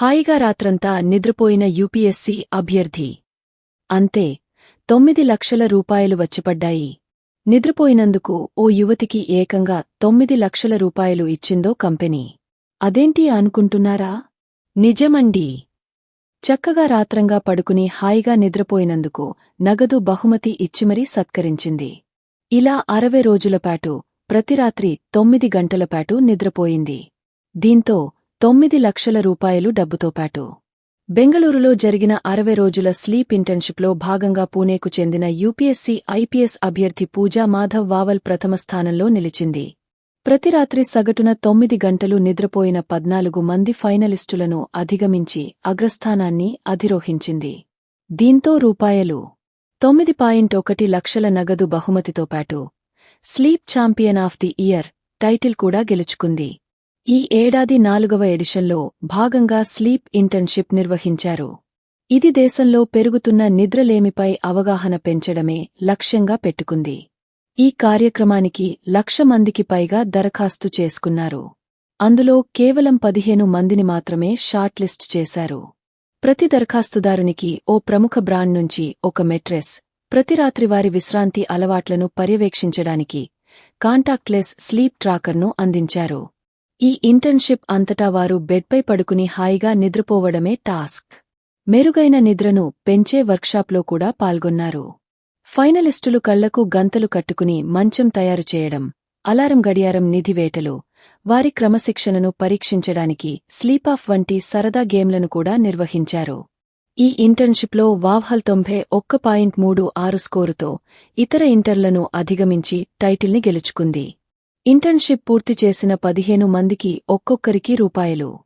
హాయిగా రాత్రంతా నిద్రపోయిన యూపీఎస్సీ అభ్యర్థి. అంతే తొమ్మిది లక్షల రూపాయలు వచ్చిపడ్డాయి. నిద్రపోయినందుకు ఓ యువతికి ఏకంగా తొమ్మిది లక్షల రూపాయలు ఇచ్చిందో కంపెనీ. అదేంటి అనుకుంటున్నారా? నిజమండి. చక్కగా రాత్రంగా పడుకుని హాయిగా నిద్రపోయినందుకు నగదు బహుమతి ఇచ్చిమరీ సత్కరించింది. ఇలా అరవై రోజులపాటు ప్రతిరాత్రి తొమ్మిది గంటలపాటు నిద్రపోయింది. దీంతో తొమ్మిది లక్షల రూపాయలు డబ్బుతోపాటు బెంగళూరులో జరిగిన అరవై రోజుల స్లీప్ ఇంటర్న్షిప్లో భాగంగా పూణేకు చెందిన యూపీఎస్సీ ఐపీఎస్ అభ్యర్థి పూజా మాధవ్ వావల్ ప్రథమ స్థానంలో నిలిచింది. ప్రతి రాత్రి సగటున తొమ్మిది గంటలు నిద్రపోయిన పద్నాలుగు మంది ఫైనలిస్టులను అధిగమించి అగ్రస్థానాన్ని అధిరోహించింది. దీంతో రూపాయలు తొమ్మిది పాయింట్ ఒకటి లక్షల నగదు బహుమతితోపాటు sleep champion of the year title కూడా గెలుచుకుంది. ఈ ఏడాది నాలుగవ ఎడిషన్లో భాగంగా స్లీప్ ఇంటర్న్షిప్ నిర్వహించారు. ఇది దేశంలో పెరుగుతున్న నిద్రలేమిపై అవగాహన పెంచడమే లక్ష్యంగా పెట్టుకుంది. ఈ కార్యక్రమానికి లక్ష మందికి పైగా దరఖాస్తు చేసుకున్నారు. అందులో కేవలం పదిహేను మందిని మాత్రమే షార్ట్ లిస్ట్ చేశారు. ప్రతి దరఖాస్తుదారునికి ఓ ప్రముఖ బ్రాండ్ నుంచి ఒక మెట్రెస్ ప్రతి రాత్రి వారి విశ్రాంతి అలవాట్లను పర్యవేక్షించడానికి కాంటాక్ట్లెస్ స్లీప్ ట్రాకర్ను అందించారు. ఈ ఇంటర్న్షిప్ అంతటా వారు బెడ్పై పడుకుని హాయిగా నిద్రపోవడమే టాస్క్. మెరుగైన నిద్రను పెంచే వర్క్షాప్లో కూడా పాల్గొన్నారు. ఫైనలిస్టులు కళ్ళకు గంతలు కట్టుకుని మంచం తయారు చేయడం అలారం గడియారం నిధివేటలు వారి క్రమశిక్షణను పరీక్షించడానికి స్లీపాఫ్ వంటి సరదా గేమ్లను కూడా నిర్వహించారు. ఈ ఇంటర్న్షిప్లో వావ్హల్ తొంభై ఒక్క పాయింట్ మూడు ఆరు స్కోరుతో ఇతర ఇంటర్లను అధిగమించి టైటిల్ని గెలుచుకుంది. ఇంటర్న్షిప్ పూర్తి చేసిన పదిహేను మందికి ఒక్కొక్కరికి రూపాయలు.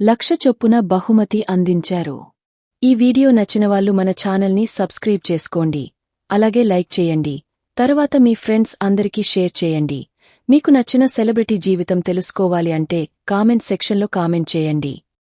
లక్ష చొప్పున బహుమతి అందించారు. ఈ వీడియో నచ్చినవాళ్ళు మన ఛానల్ని సబ్స్క్రైబ్ చేసుకోండి. అలాగే లైక్ చేయండి. తరువాత మీ ఫ్రెండ్స్ అందరికీ షేర్ చేయండి. మీకు నచ్చిన సెలబ్రిటీ జీవితం తెలుసుకోవాలి అంటే కామెంట్ సెక్షన్లో కామెంట్ చేయండి.